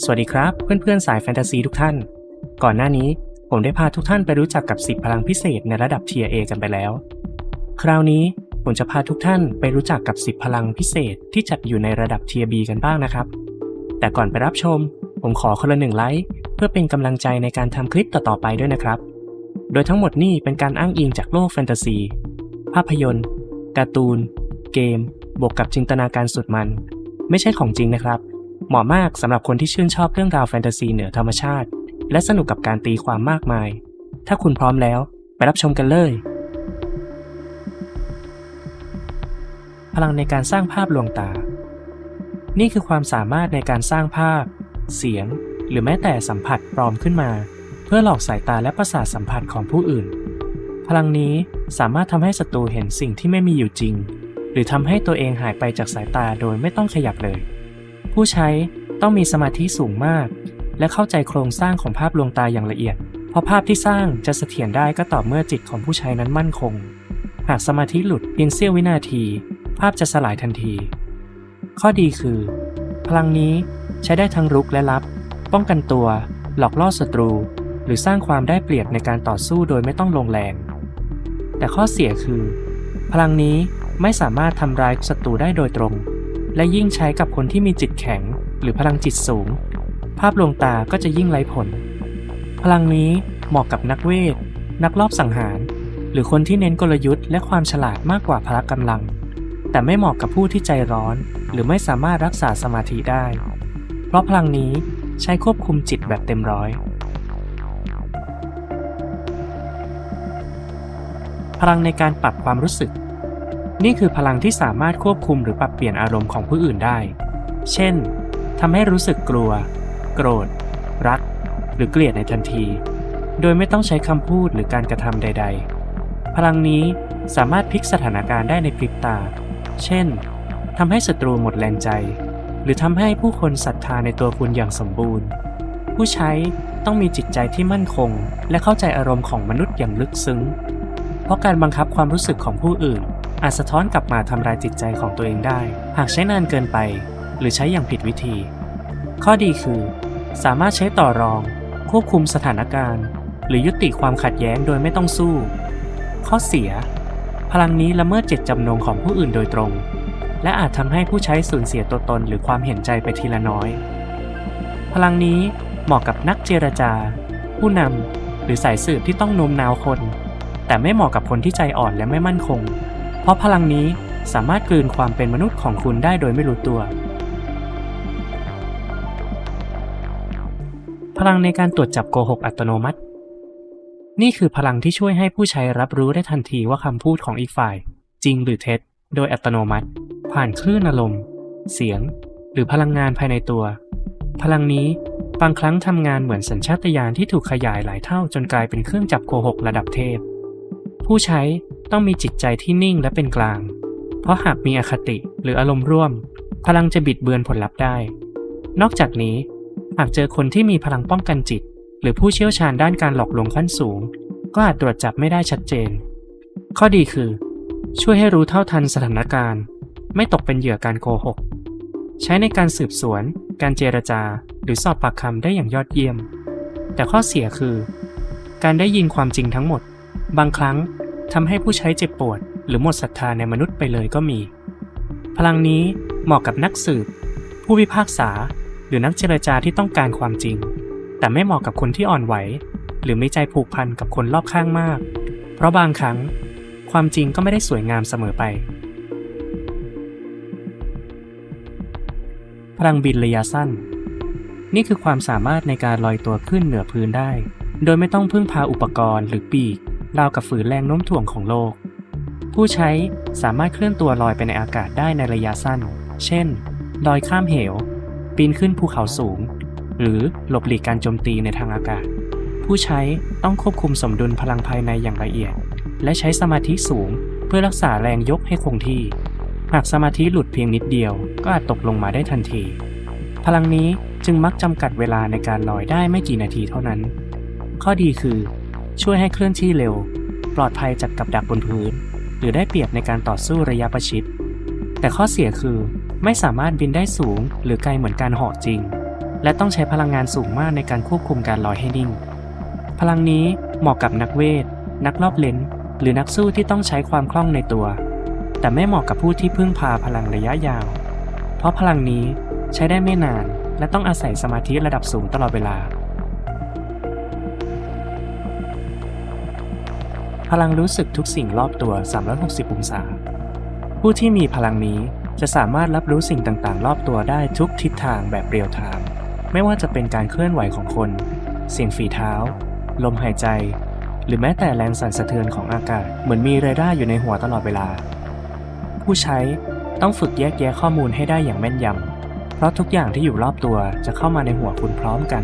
สวัสดีครับเพื่อนๆสายแฟนตาซีทุกท่าน ก่อนหน้านี้ผมได้พาทุกท่านไปรู้จักกับ 10 พลังพิเศษในระดับ Tier A กันไปแล้ว คราวนี้ผมจะพาทุกท่านไปรู้จักกับ 10 พลังพิเศษที่จัดอยู่ในระดับ Tier B กันบ้างนะครับ แต่ก่อนไปรับชม ผมขอคนละหนึ่งไลค์เพื่อเป็นกำลังใจในการทำคลิปต่อๆไปด้วยนะครับ โดยทั้งหมดนี่เป็นการอ้างอิงจากโลกแฟนตาซี ภาพยนตร์การ์ตูน เกม บวกกับจินตนาการสุดมัน ไม่ใช่ของจริงนะครับ เหมาะมากสำหรับคนที่ชื่นชอบเรื่องราวแฟนตาซีเหนือธรรมชาติ และสนุกกับการตีความมากมาย ถ้าคุณพร้อมแล้ว ไปรับชมกันเลย พลังในการสร้างภาพลวงตา นี่คือความสามารถในการสร้างภาพ เสียง หรือแม้แต่สัมผัสปลอมขึ้นมา เพื่อหลอกสายตาและประสาทสัมผัสของผู้อื่น พลังนี้สามารถทำให้ศัตรูเห็นสิ่งที่ไม่มีอยู่จริง หรือทำให้ตัวเองหายไปจากสายตาโดยไม่ต้องขยับเลย ผู้ใช้ต้องมีสมาธิสูงมาก และเข้าใจโครงสร้างของภาพลวงตาอย่างละเอียด เพราะภาพที่สร้างจะเสถียรได้ก็ต่อเมื่อจิตของผู้ใช้นั้นมั่นคง หากสมาธิหลุดเพียงเสี้ยววินาที ภาพจะสลายทันที ข้อดีคือ พลังนี้ใช้ได้ทั้งรุกและรับ ป้องกันตัว หลอกล่อศัตรู หรือสร้างความได้เปรียบในการต่อสู้โดยไม่ต้องลงแรง แต่ข้อเสียคือ พลังนี้ไม่สามารถทำร้ายศัตรูได้โดยตรง และยิ่งใช้กับคนที่มีจิตแข็ง หรือพลังจิตสูง ภาพลวงตาก็จะยิ่งไร้ผล พลังนี้เหมาะกับนักเวท นักลอบสังหาร หรือคนที่เน้นกลยุทธ์และความฉลาดมากกว่าพละกำลัง แต่ไม่เหมาะกับผู้ที่ใจร้อน หรือไม่สามารถรักษาสมาธิได้ เพราะพลังนี้ใช้ควบคุมจิตแบบเต็มร้อย พลังในการปรับความรู้สึก นี่คือพลังที่สามารถควบคุมหรือปรับเปลี่ยนอารมณ์ของผู้อื่นได้ เช่นทำให้รู้สึกกลัว โกรธ รัก หรือเกลียดในทันที โดยไม่ต้องใช้คำพูดหรือการกระทำใด ๆ พลังนี้สามารถพลิกสถานการณ์ได้ในพริบตา เช่นทำให้ศัตรูหมดแรงใจ หรือทำให้ผู้คนศรัทธาในตัวคุณอย่างสมบูรณ์ ผู้ใช้ต้องมีจิตใจที่มั่นคง และเข้าใจอารมณ์ของมนุษย์อย่างลึกซึ้ง เพราะการบังคับความรู้สึกของผู้อื่น อาจสะท้อนกลับมาทำลายจิตใจของตัวเองได้ หากใช้นานเกินไป หรือใช้อย่างผิดวิธี ข้อดีคือ สามารถใช้ต่อรอง ควบคุมสถานการณ์ หรือยุติความขัดแย้งโดยไม่ต้องสู้ ข้อเสีย พลังนี้ละเมิดเจตจำนงของผู้อื่นโดยตรง และอาจทำให้ผู้ใช้สูญเสียตัวตนหรือความเห็นใจไปทีละน้อย พลังนี้เหมาะกับนักเจรจา ผู้นำหรือสายสืบที่ต้องโน้มน้าวคน แต่ไม่เหมาะกับคนที่ใจอ่อนและไม่มั่นคง เพราะพลังนี้สามารถกลืนความเป็นมนุษย์ของคุณได้โดยไม่รู้ตัว พลังในการตรวจจับโกหกอัตโนมัติ นี่คือพลังที่ช่วยให้ผู้ใช้รับรู้ได้ทันทีว่าคำพูดของอีกฝ่าย จริงหรือเท็จ โดยอัตโนมัติ ผ่านคลื่นอารมณ์ เสียง หรือพลังงานภายในตัว พลังนี้บางครั้งทำงานเหมือนสัญชาตญาณที่ถูกขยายหลายเท่าจนกลายเป็นเครื่องจับโกหกระดับเทพ ผู้ใช้ ต้องมีจิตใจที่นิ่งและเป็นกลาง เพราะหากมีอคติหรืออารมณ์ร่วม พลังจะบิดเบือนผลลัพธ์ได้ นอกจากนี้ หากเจอคนที่มีพลังป้องกันจิต หรือผู้เชี่ยวชาญด้านการหลอกลวงขั้นสูง ก็อาจตรวจจับไม่ได้ชัดเจน ข้อดีคือ ช่วยให้รู้เท่าทันสถานการณ์ ไม่ตกเป็นเหยื่อการโกหก ใช้ในการสืบสวน การเจรจา หรือสอบปากคำได้อย่างยอดเยี่ยม แต่ข้อเสียคือ การได้ยินความจริงทั้งหมด บางครั้ง ทำให้ผู้ใช้เจ็บปวด หรือหมดศรัทธาในมนุษย์ไปเลยก็มี พลังนี้เหมาะกับนักสืบ ผู้พิพากษา หรือนักเจรจาที่ต้องการความจริง แต่ไม่เหมาะกับคนที่อ่อนไหว หรือม่ใจผูกพันกับคนรอบข้างมาก เพราะบางครั้ง ความจริงก็ไม่ได้สวยงามเสมอไป พลังบินระยะสั้น นี่คือความสามารถในการลอยตัวขึ้นเหนือพื้นได้ โดยไม่ต้องพึ่งพาอุปกรณ์หรือปีก ราวกับฝืนแรงโน้มถ่วงของโลก ผู้ใช้สามารถเคลื่อนตัวลอยไปในอากาศได้ในระยะสั้น เช่น ลอยข้ามเหว ปีนขึ้นภูเขาสูง หรือหลบหลีกการโจมตีในทางอากาศ ผู้ใช้ต้องควบคุมสมดุลพลังภายในอย่างละเอียด และใช้สมาธิสูงเพื่อรักษาแรงยกให้คงที่ หากสมาธิหลุดเพียงนิดเดียว ก็อาจตกลงมาได้ทันที พลังนี้จึงมักจำกัดเวลาในการลอยได้ไม่กี่นาทีเท่านั้น ข้อดีคือ ช่วยให้เคลื่อนที่เร็ว ปลอดภัยจากกับดักบนพื้น หรือได้เปรียบในการต่อสู้ระยะประชิด แต่ข้อเสียคือไม่สามารถบินได้สูง หรือไกลเหมือนการเหาะจริง และต้องใช้พลังงานสูงมากในการควบคุมการลอยให้นิ่ง พลังนี้เหมาะกับนักเวท นักรอบเลนหรือนักสู้ที่ต้องใช้ความคล่องในตัว แต่ไม่เหมาะกับผู้ที่พึ่งพาพลังระยะยาว เพราะพลังนี้ใช้ได้ไม่นานและต้องอาศัยสมาธิระดับสูงตลอดเวลา พลังรู้สึกทุกสิ่งรอบตัว 360 องศา ผู้ที่มีพลังนี้จะสามารถรับรู้สิ่งต่างๆ รอบตัวได้ทุกทิศทางแบบเรียลไทม์ ไม่ว่าจะเป็นการเคลื่อนไหวของคน เสียงฝีเท้า ลมหายใจ หรือแม้แต่แรงสั่นสะเทือนของอากาศ เหมือนมีเรดาร์อยู่ในหัวตลอดเวลา ผู้ใช้ต้องฝึกแยกแยะข้อมูลให้ได้อย่างแม่นยำ เพราะทุกอย่างที่อยู่รอบตัวจะเข้ามาในหัวคุณพร้อมกัน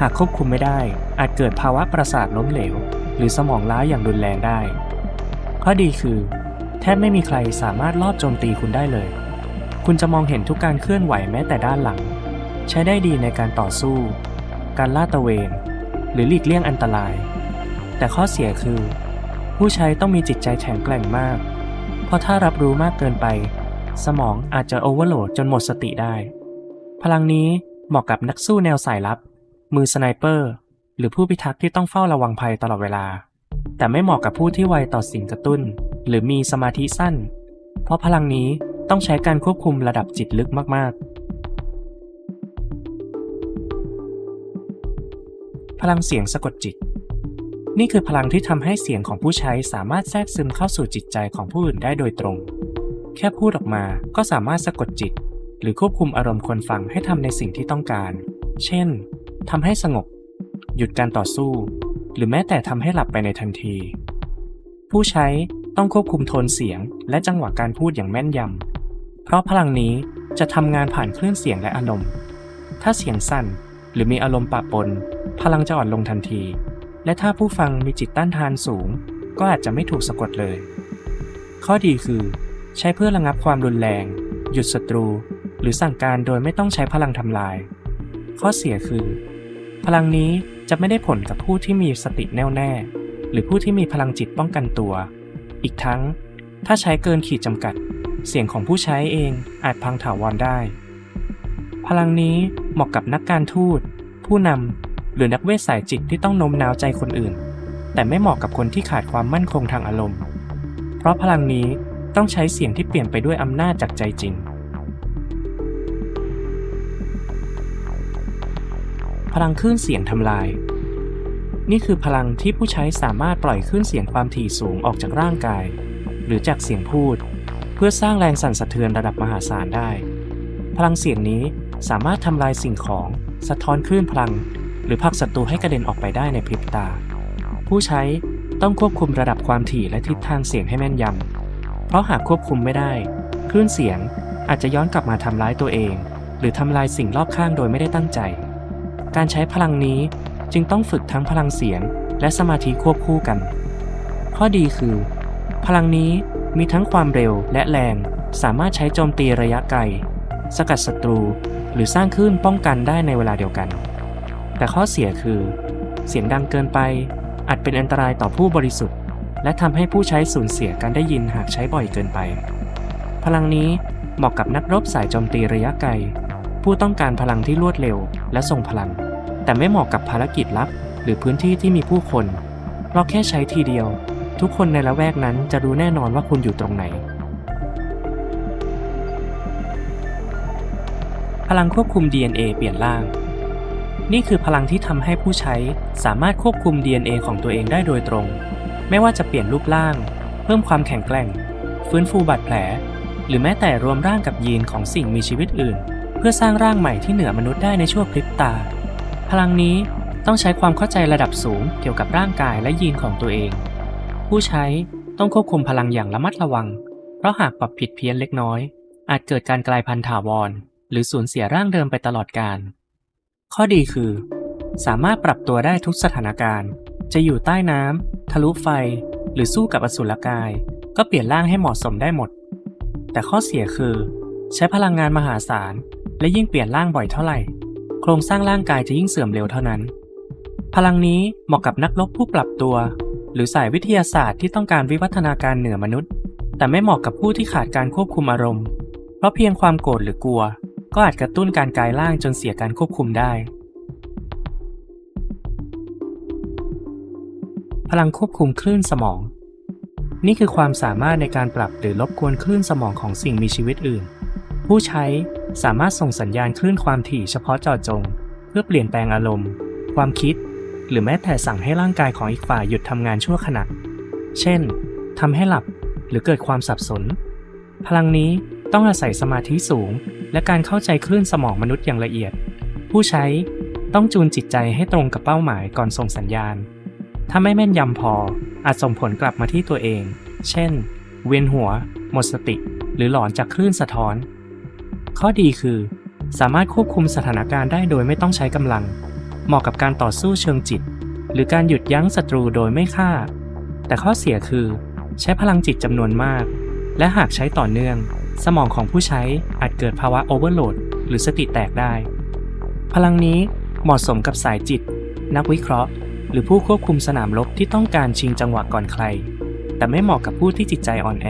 หากควบคุมไม่ได้ อาจเกิดภาวะประสาทล้มเหลว หรือสมองล้าอย่างรุนแรงได้ ข้อดีคือ แทบไม่มีใครสามารถลอบโจมตีคุณได้เลย คุณจะมองเห็นทุกการเคลื่อนไหวแม้แต่ด้านหลัง ใช้ได้ดีในการต่อสู้ การลาดตระเวน หรือหลีกเลี่ยงอันตราย แต่ข้อเสียคือ ผู้ใช้ต้องมีจิตใจแข็งแกร่งมาก เพราะถ้ารับรู้มากเกินไป สมองอาจจะโอเวอร์โหลดจนหมดสติได้ พลังนี้เหมาะกับนักสู้แนวสายลับ มือสไนเปอร์ หรือผู้พิทักษ์ที่ต้องเฝ้าระวังภัยตลอดเวลา แต่ไม่เหมาะกับผู้ที่ไวต่อสิ่งกระตุ้น หรือมีสมาธิสั้น เพราะพลังนี้ต้องใช้การควบคุมระดับจิตลึกมาก ๆ พลังเสียงสะกดจิต นี่คือพลังที่ทำให้เสียงของผู้ใช้สามารถแทรกซึมเข้าสู่จิตใจของผู้อื่นได้โดยตรง แค่พูดออกมาก็สามารถสะกดจิต หรือควบคุมอารมณ์คนฟังให้ทำในสิ่งที่ต้องการ เช่นทำให้สงบ หยุดการต่อสู้ หรือแม้แต่ทำให้หลับไปในทันที ผู้ใช้ต้องควบคุมโทนเสียงและจังหวะการพูดอย่างแม่นยำ เพราะพลังนี้จะทำงานผ่านคลื่นเสียงและอารมณ์ ถ้าเสียงสั้นหรือมีอารมณ์ปะปน พลังจะอ่อนลงทันที และถ้าผู้ฟังมีจิตต้านทานสูง ก็อาจจะไม่ถูกสะกดเลย ข้อดีคือ ใช้เพื่อระงับความรุนแรง หยุดศัตรู หรือสั่งการโดยไม่ต้องใช้พลังทำลาย ข้อเสียคือ พลังนี้ จะไม่ได้ผลกับผู้ที่มีสติแน่วแน่ หรือผู้ที่มีพลังจิตป้องกันตัว อีกทั้ง ถ้าใช้เกินขีดจำกัด เสียงของผู้ใช้เองอาจพังถาวรได้ พลังนี้เหมาะกับนักการทูต ผู้นำหรือนักเวทสายจิตที่ต้องโน้มน้าวใจคนอื่น แต่ไม่เหมาะกับคนที่ขาดความมั่นคงทางอารมณ์ เพราะพลังนี้ต้องใช้เสียงที่เปลี่ยนไปด้วยอำนาจจากใจจริง พลังคลื่นเสียงทำลาย นี่คือพลังที่ผู้ใช้สามารถปล่อยคลื่นเสียงความถี่สูงออกจากร่างกาย หรือจากเสียงพูด เพื่อสร้างแรงสั่นสะเทือนระดับมหาศาลได้ พลังเสียงนี้สามารถทำลายสิ่งของ สะท้อนคลื่นพลัง หรือผลักศัตรูให้กระเด็นออกไปได้ในพริบตา ผู้ใช้ต้องควบคุมระดับความถี่และทิศทางเสียงให้แม่นยำ เพราะหากควบคุมไม่ได้ คลื่นเสียงอาจจะย้อนกลับมาทำร้ายตัวเอง หรือทำลายสิ่งรอบข้างโดยไม่ได้ตั้งใจ การใช้พลังนี้จึงต้องฝึกทั้งพลังเสียงและสมาธิควบคู่กัน ข้อดีคือ พลังนี้มีทั้งความเร็วและแรง สามารถใช้โจมตีระยะไกล สกัดศัตรู หรือสร้างคลื่นป้องกันได้ในเวลาเดียวกัน แต่ข้อเสียคือ เสียงดังเกินไป อาจเป็นอันตรายต่อผู้บริสุทธิ์ และทำให้ผู้ใช้สูญเสียการได้ยินหากใช้บ่อยเกินไป พลังนี้เหมาะกับนักรบสายโจมตีระยะไกล ผู้ต้องการพลังที่รวดเร็วและทรงพลัง แต่ไม่เหมาะกับภารกิจลับ หรือพื้นที่ที่มีผู้คน เราแค่ใช้ทีเดียว ทุกคนในละแวกนั้นจะรู้แน่นอนว่าคุณอยู่ตรงไหน พลังควบคุม DNA เปลี่ยนร่าง นี่คือพลังที่ทำให้ผู้ใช้สามารถควบคุม DNA ของตัวเองได้โดยตรง ไม่ว่าจะเปลี่ยนรูปร่าง เพิ่มความแข็งแกร่ง ฟื้นฟูบาดแผล หรือแม้แต่รวมร่างกับยีนของสิ่งมีชีวิตอื่น เพื่อสร้างร่างใหม่ที่เหนือมนุษย์ได้ในชั่วพริบตา พลังนี้ต้องใช้ความเข้าใจระดับสูงเกี่ยวกับร่างกายและยีนของตัวเอง ผู้ใช้ต้องควบคุมพลังอย่างระมัดระวัง เพราะหากปรับผิดเพี้ยนเล็กน้อย อาจเกิดการกลายพันธุ์ถาวร หรือสูญเสียร่างเดิมไปตลอดกาลข้อดีคือ สามารถปรับตัวได้ทุกสถานการณ์ จะอยู่ใต้น้ำทะลุไฟ หรือสู้กับอสุรกาย ก็เปลี่ยนร่างให้เหมาะสมได้หมด แต่ข้อเสียคือ ใช้พลังงานมหาศาล และยิ่งเปลี่ยนร่างบ่อยเท่าไหร่ โครงสร้างร่างกายจะยิ่งเสื่อมเร็วเท่านั้น พลังนี้เหมาะกับนักรบผู้ปรับตัว หรือสายวิทยาศาสตร์ที่ต้องการวิวัฒนาการเหนือมนุษย์ แต่ไม่เหมาะกับผู้ที่ขาดการควบคุมอารมณ์ เพราะเพียงความโกรธหรือกลัว ก็อาจกระตุ้นการกลายร่างจนเสียการควบคุมได้ พลังควบคุมคลื่นสมอง นี่คือความสามารถในการปรับหรือรบกวนคลื่นสมองของสิ่งมีชีวิตอื่น ผู้ใช้ สามารถส่งสัญญาณคลื่นความถี่เฉพาะเจาะจง เพื่อเปลี่ยนแปลงอารมณ์ ความคิด หรือแม้แต่สั่งให้ร่างกายของอีกฝ่ายหยุดทำงานชั่วขณะ เช่นทำให้หลับหรือเกิดความสับสน พลังนี้ต้องอาศัยสมาธิสูง และการเข้าใจคลื่นสมองมนุษย์อย่างละเอียด ผู้ใช้ต้องจูนจิตใจให้ตรงกับเป้าหมายก่อนส่งสัญญาณ ถ้าไม่แม่นยำพออาจส่งผลกลับมาที่ตัวเอง เช่น เวียนหัว หมดสติ หรือหลอนจากคลื่นสะท้อน ข้อดีคือ สามารถควบคุมสถานการณ์ได้โดยไม่ต้องใช้กำลัง เหมาะกับการต่อสู้เชิงจิต หรือการหยุดยั้งศัตรูโดยไม่ฆ่า แต่ข้อเสียคือ ใช้พลังจิตจำนวนมาก และหากใช้ต่อเนื่อง สมองของผู้ใช้อาจเกิดภาวะโอเวอร์โหลดหรือสติแตกได้ พลังนี้เหมาะสมกับสายจิต นักวิเคราะห์ หรือผู้ควบคุมสนามรบที่ต้องการชิงจังหวะก่อนใคร แต่ไม่เหมาะกับผู้ที่จิตใจอ่อนแอ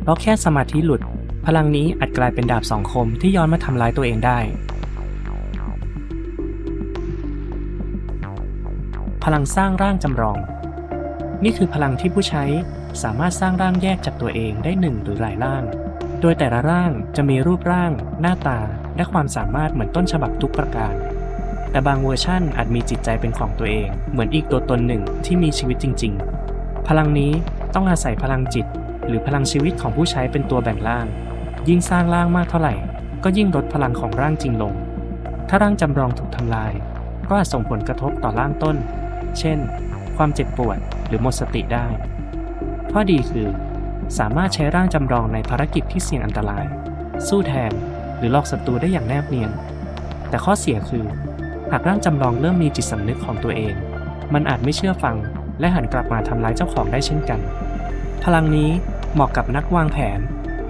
เพราะแค่สมาธิหลุด พลังนี้อาจกลายเป็นดาบสองคมที่ย้อนมาทำร้ายตัวเองได้ พลังสร้างร่างจำลอง นี่คือพลังที่ผู้ใช้สามารถสร้างร่างแยกจากตัวเองได้หนึ่งหรือหลายร่าง โดยแต่ละร่างจะมีรูปร่าง หน้าตา และความสามารถเหมือนต้นฉบับทุกประการ แต่บางเวอร์ชั่นอาจมีจิตใจเป็นของตัวเอง เหมือนอีกตัวตนหนึ่งที่มีชีวิตจริง ๆ พลังนี้ต้องอาศัยพลังจิต หรือพลังชีวิตของผู้ใช้เป็นตัวแบ่งร่าง ยิ่งสร้างร่างมากเท่าไหร่ ก็ยิ่งลดพลังของร่างจริงลง ถ้าร่างจำลองถูกทำลาย ก็อาจส่งผลกระทบต่อร่างต้น เช่น ความเจ็บปวดหรือหมดสติได้ ข้อดีคือ สามารถใช้ร่างจำลองในภารกิจที่เสี่ยงอันตราย สู้แทนหรือลอกศัตรูได้อย่างแนบเนียน แต่ข้อเสียคือ หากร่างจำลองเริ่มมีจิตสำนึกของตัวเอง มันอาจไม่เชื่อฟัง และหันกลับมาทำร้ายเจ้าของได้เช่นกัน พลังนี้เหมาะกับนักวางแผน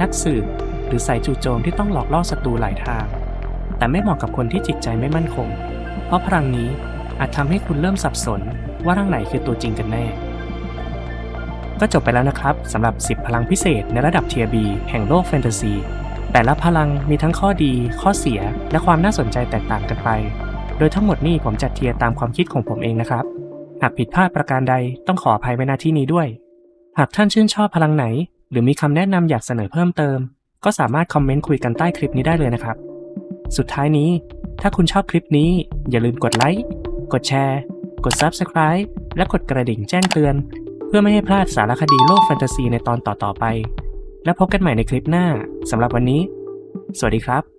นักสืบ หรือสายจู่โจมที่ต้องหลอกล่อศัตรูหลายทาง แต่ไม่เหมาะกับคนที่จิตใจไม่มั่นคง เพราะพลังนี้อาจทำให้คุณเริ่มสับสนว่าร่างไหนคือตัวจริงกันแน่ ก็จบไปแล้วนะครับสำหรับ 10 พลังพิเศษในระดับเทียบีแห่งโลกแฟนตาซี แต่ละพลังมีทั้งข้อดี ข้อเสีย และความน่าสนใจแตกต่างกันไป โดยทั้งหมดนี้ผมจัดเทียร์ตามความคิดของผมเองนะครับ หากผิดพลาดประการใดต้องขออภัยไว้ณที่นี้ด้วย หากท่านชื่นชอบพลังไหน หรือมีคำแนะนำอยากเสนอเพิ่มเติม ก็สามารถคอมเมนต์คุยกันใต้คลิปนี้ได้เลยนะครับ สุดท้ายนี้ ถ้าคุณชอบคลิปนี้อย่าลืมกดไลค์กดแชร์ กด Subscribe และกดกระดิ่งแจ้งเตือน เพื่อไม่ให้พลาดสารคดีโลกแฟนตาซีในตอนต่อๆไป แล้วพบกันใหม่ในคลิปหน้าสำหรับวันนี้ สวัสดีครับ